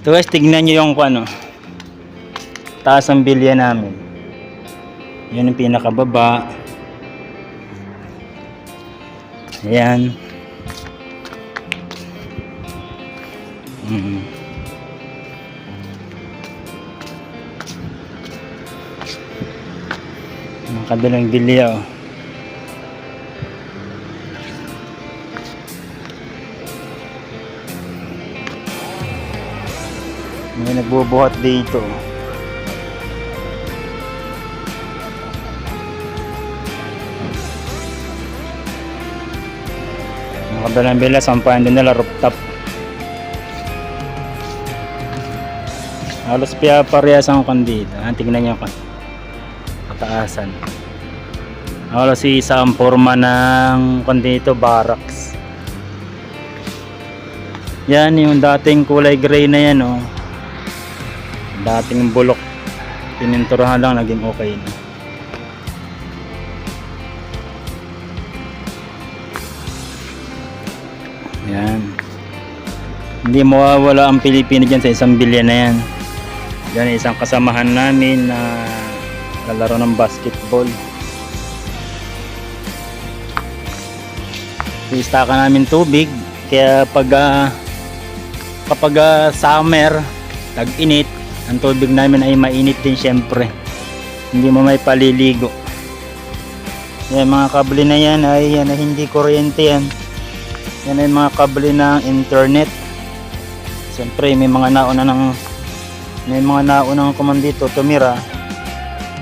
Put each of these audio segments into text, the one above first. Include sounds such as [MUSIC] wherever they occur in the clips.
Ito guys, tignan nyo yung ano, taas ng bilya namin. Yun yung pinakababa. Ayan. Mm. Ang kabilang bilya oh. May nagbubuhat dito. Ang kabilang bila, sampahan din nila rooftop. Halos piya parehas ang kon dito. Ah, tignan nyo. Kataasan. Halos isa ang forma ng kon dito, barracks. Yan yung dating kulay gray na yan oh. Dating bulok. Pininturahan lang naging okay na. Yan. Hindi mawawala ang Pilipino dyan sa isang bilya na yan. Yan isang kasamahan namin na lalaro ng basketball. Pista ka namin tubig. Kaya pag ah, kapag ah, summer, tag-init, ang tubig namin ay mainit din syempre. Hindi mo may paliligo. Yan mga kable na yan ay yan, ay hindi kuryente yan. Yan ay mga kable ng internet. Siyempre may mga nauna ng may mga naunang komandito tumira.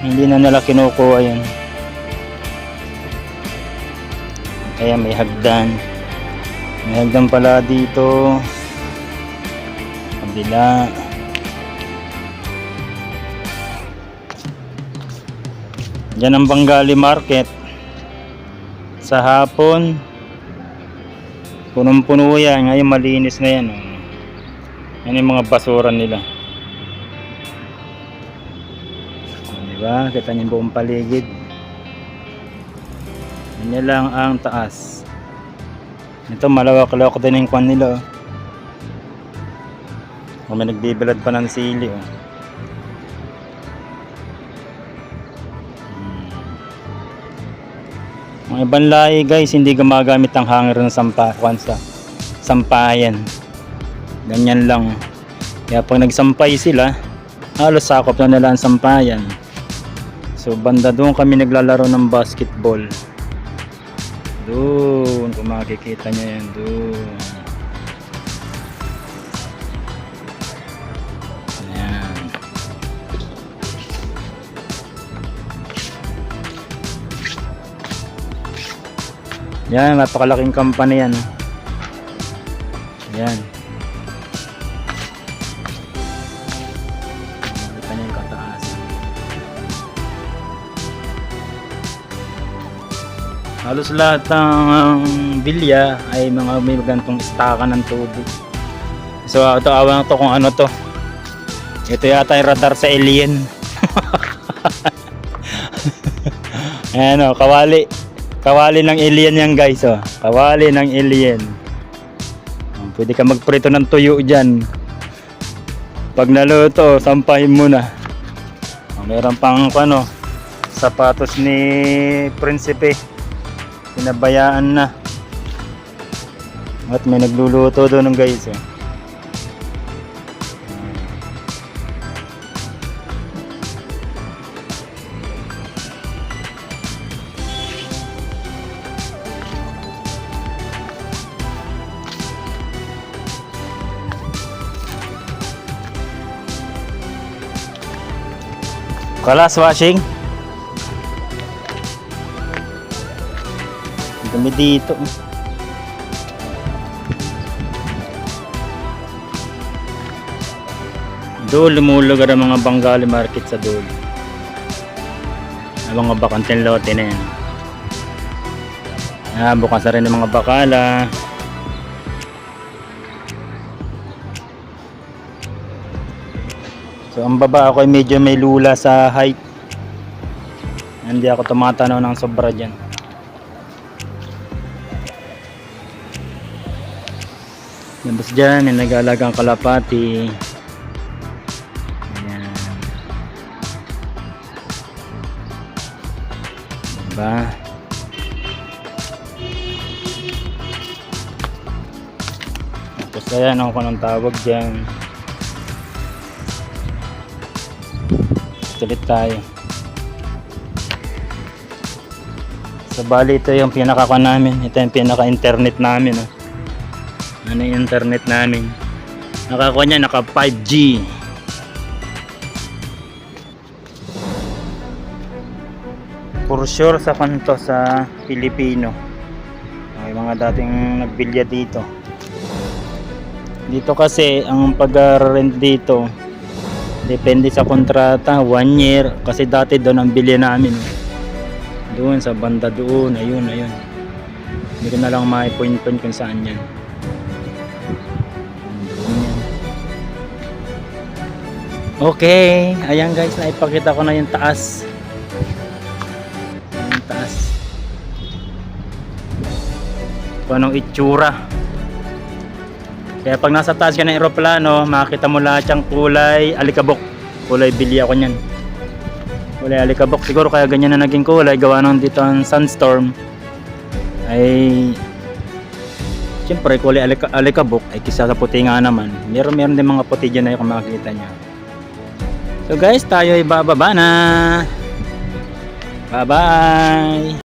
Hindi na nila kinukuha yan. Kaya may hagdan. May hagdan pala dito. Kabila. Diyan ang Bangali Market. Sa hapon, punong-puno yan. Ngayon malinis na yan. Yan yung mga basura nila. Diba? Kita niyo buong paligid. Yan lang ang taas. Ito malawak-lawak din yung kwan nila. Oh. Oh, may nagbibilad pa ng sili. Oh. Mga ibang lahi guys, hindi gumagamit ang hanger ng sampahan sa sampayan. Ganyan lang. Kaya pag nagsampay sila, halos sakop na nila ang sampayan. So banda doon kami naglalaro ng basketball. Doon, kung makikita nyo yan, doon. Yan, napakalaking company yan. Yan. Kita niyo yung kataas. Halos lahat ng bilya ay mga may gantong istaka ng tubig. So ito awang to kung ano to. Ito yata yung radar sa alien. [LAUGHS] Ayan o, kawali. Kawali ng alien yan guys oh. Kawali ng alien. Pwede ka magprito ng tuyo dyan. Pag naluto, sampahin mo na. Oh, meron pang ano, sapatos ni Prinsipe. Pinabayaan na. At may nagluluto doon guys eh. Kalas washing. Ang Dami dito. Doon lumulugar ang mga Bengali market sa doon. Ang mga bakanteng lote na yan. Ah, bukas na rin ng mga bakala. So ang baba ako ay medyo may lula sa height. Hindi ako tumatanaw ng sobra dyan. Labas dyan, yung nag-aalagang kalapati. Ayan. Diba? Tapos ayan ako ng tawag dyan. Tulit tayo. So bali ito yung pinaka namin. Ito yung pinaka internet namin. Oh. Ano yung internet namin? Nakakuha niya naka 5G. For sure sa kanto sa Pilipino. May mga dating nagbilya dito. Dito kasi ang pag-rent dito depende sa kontrata, one year kasi dati doon ang bilya namin. Doon sa banda doon, ayun, ayun. Hindi ko na lang mai-point-point kung saan yan. Okay, ayan guys, naipakita ko na yung taas. Yung taas. Kung anong itsura. Kaya pag nasa taas ka ng aeroplano, makita mo lahat yung kulay alikabok. Kulay bilya ko niyan. Kulay alikabok. Siguro kaya ganyan na naging kulay. Gawa nung dito ang sunstorm. Ay... Siyempre, kulay alika- alikabok ay kisa sa puti nga naman. Meron meron din mga puti dyan na yung makikita nyo. So guys, tayo ay bababa na. Bye-bye!